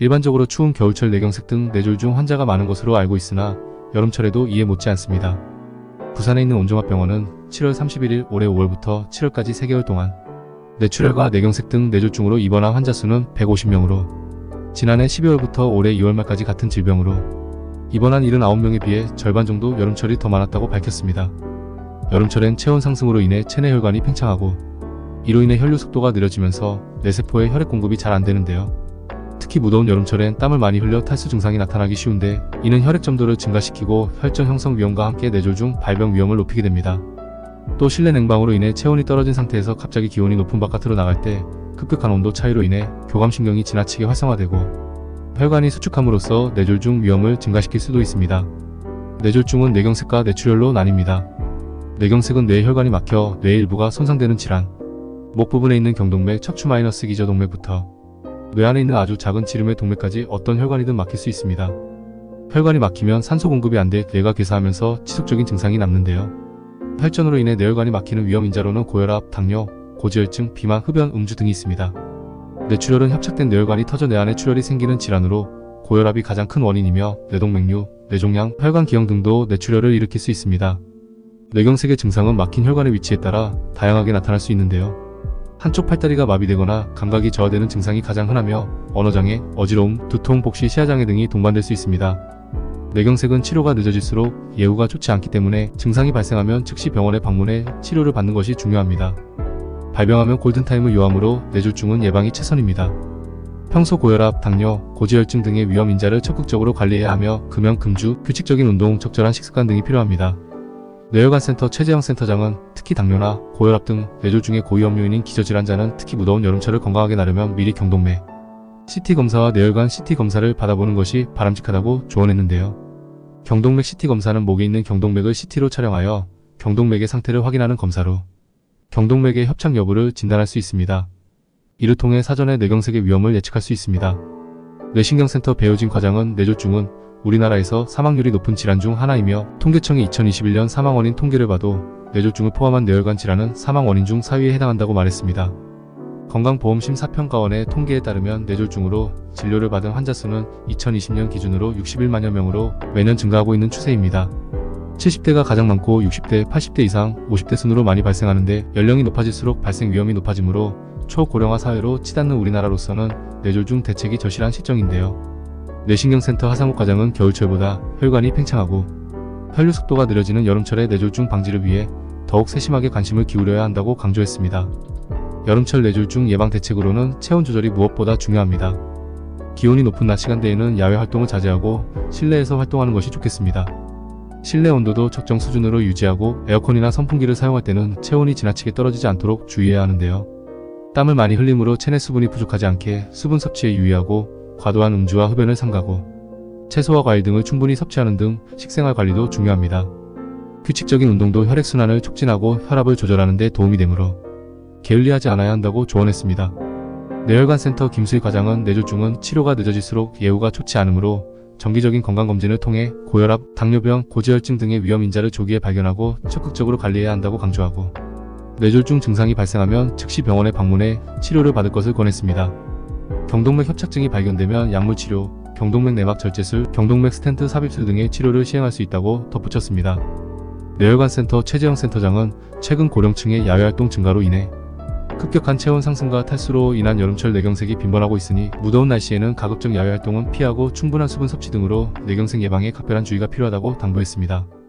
일반적으로 추운 겨울철 뇌경색 등 뇌졸 중 환자가 많은 것으로 알고 있으나 여름철에도 이에 못지 않습니다. 부산에 있는 온종합병원은 7월 31일 올해 5월부터 7월까지 3개월 동안 뇌출혈과 뇌경색 등 뇌졸중으로 입원한 환자 수는 150명으로 지난해 12월부터 올해 2월 말까지 같은 질병으로 입원한 79명에 비해 절반 정도 여름철이 더 많았다고 밝혔습니다. 여름철엔 체온 상승으로 인해 체내 혈관이 팽창하고 이로 인해 혈류 속도가 느려지면서 뇌세포에 혈액 공급이 잘 안 되는데요. 특히 무더운 여름철엔 땀을 많이 흘려 탈수 증상이 나타나기 쉬운데 이는 혈액 점도를 증가시키고 혈전 형성 위험과 함께 뇌졸 중 발병 위험을 높이게 됩니다. 또 실내 냉방으로 인해 체온이 떨어진 상태에서 갑자기 기온이 높은 바깥으로 나갈 때 급격한 온도 차이로 인해 교감신경이 지나치게 활성화되고 혈관이 수축함으로써 뇌졸중 위험을 증가시킬 수도 있습니다. 뇌졸중은 뇌경색과 뇌출혈로 나뉩니다. 뇌경색은 뇌 혈관이 막혀 뇌 일부가 손상되는 질환, 목 부분에 있는 경동맥 척추 마이너스 기저동맥부터 뇌 안에 있는 아주 작은 지름의 동맥까지 어떤 혈관이든 막힐 수 있습니다. 혈관이 막히면 산소 공급이 안 돼 뇌가 괴사하면서 지속적인 증상이 남는데요. 혈전으로 인해 뇌혈관이 막히는 위험 인자로는 고혈압, 당뇨, 고지혈증, 비만, 흡연, 음주 등이 있습니다. 뇌출혈은 협착된 뇌혈관이 터져 뇌 안에 출혈이 생기는 질환으로 고혈압이 가장 큰 원인이며 뇌동맥류, 뇌종양, 혈관 기형 등도 뇌출혈을 일으킬 수 있습니다. 뇌경색의 증상은 막힌 혈관의 위치에 따라 다양하게 나타날 수 있는데요. 한쪽 팔다리가 마비되거나 감각이 저하되는 증상이 가장 흔하며 언어장애, 어지러움, 두통, 복시, 시야장애 등이 동반될 수 있습니다. 뇌경색은 치료가 늦어질수록 예후가 좋지 않기 때문에 증상이 발생하면 즉시 병원에 방문해 치료를 받는 것이 중요합니다. 발병하면 골든타임을 요하므로 뇌졸중은 예방이 최선입니다. 평소 고혈압, 당뇨, 고지혈증 등의 위험 인자를 적극적으로 관리해야 하며 금연, 금주, 규칙적인 운동, 적절한 식습관 등이 필요합니다. 뇌혈관센터 최재형 센터장은 특히 당뇨나 고혈압 등 뇌졸 중의 고위험 요인인 기저질환자는 특히 무더운 여름철을 건강하게 나려면 미리 경동맥, CT 검사와 뇌혈관 CT 검사를 받아보는 것이 바람직하다고 조언했는데요. 경동맥 CT 검사는 목에 있는 경동맥을 CT로 촬영하여 경동맥의 상태를 확인하는 검사로 경동맥의 협착 여부를 진단할 수 있습니다. 이를 통해 사전에 뇌경색의 위험을 예측할 수 있습니다. 뇌신경센터 배우진 과장은 뇌졸중은 우리나라에서 사망률이 높은 질환 중 하나이며 통계청이 2021년 사망 원인 통계를 봐도 뇌졸중을 포함한 뇌혈관 질환은 사망 원인 중 4위에 해당한다고 말했습니다. 건강보험심 사평가원의 통계에 따르면 뇌졸중으로 진료를 받은 환자 수는 2020년 기준으로 61만여 명으로 매년 증가하고 있는 추세입니다. 70대가 가장 많고 60대, 80대 이상, 50대 순으로 많이 발생하는데 연령이 높아질수록 발생 위험이 높아지므로 초고령화 사회로 치닫는 우리나라로서는 뇌졸중 대책이 절실한 시점인데요. 뇌신경센터 하상욱 과장은 겨울철보다 혈관이 팽창하고 혈류 속도가 느려지는 여름철의 뇌졸중 방지를 위해 더욱 세심하게 관심을 기울여야 한다고 강조했습니다. 여름철 뇌졸중 예방 대책으로는 체온 조절이 무엇보다 중요합니다. 기온이 높은 낮 시간대에는 야외 활동을 자제하고 실내에서 활동하는 것이 좋겠습니다. 실내 온도도 적정 수준으로 유지하고 에어컨이나 선풍기를 사용할 때는 체온이 지나치게 떨어지지 않도록 주의해야 하는데요. 땀을 많이 흘림으로 체내 수분이 부족하지 않게 수분 섭취에 유의하고 과도한 음주와 흡연을 삼가고 채소와 과일 등을 충분히 섭취하는 등 식생활 관리도 중요합니다. 규칙적인 운동도 혈액순환을 촉진하고 혈압을 조절하는 데 도움이 되므로 게을리하지 않아야 한다고 조언했습니다. 뇌혈관센터 김수희 과장은 뇌졸중은 치료가 늦어질수록 예후가 좋지 않으므로 정기적인 건강검진을 통해 고혈압, 당뇨병, 고지혈증 등의 위험 인자를 조기에 발견하고 적극적으로 관리해야 한다고 강조하고 뇌졸중 증상이 발생하면 즉시 병원에 방문해 치료를 받을 것을 권했습니다. 경동맥 협착증이 발견되면 약물치료, 경동맥 내막 절제술, 경동맥 스텐트 삽입술 등의 치료를 시행할 수 있다고 덧붙였습니다. 뇌혈관센터 최재형 센터장은 최근 고령층의 야외활동 증가로 인해 급격한 체온 상승과 탈수로 인한 여름철 뇌경색이 빈번하고 있으니 무더운 날씨에는 가급적 야외 활동은 피하고 충분한 수분 섭취 등으로 뇌경색 예방에 각별한 주의가 필요하다고 당부했습니다.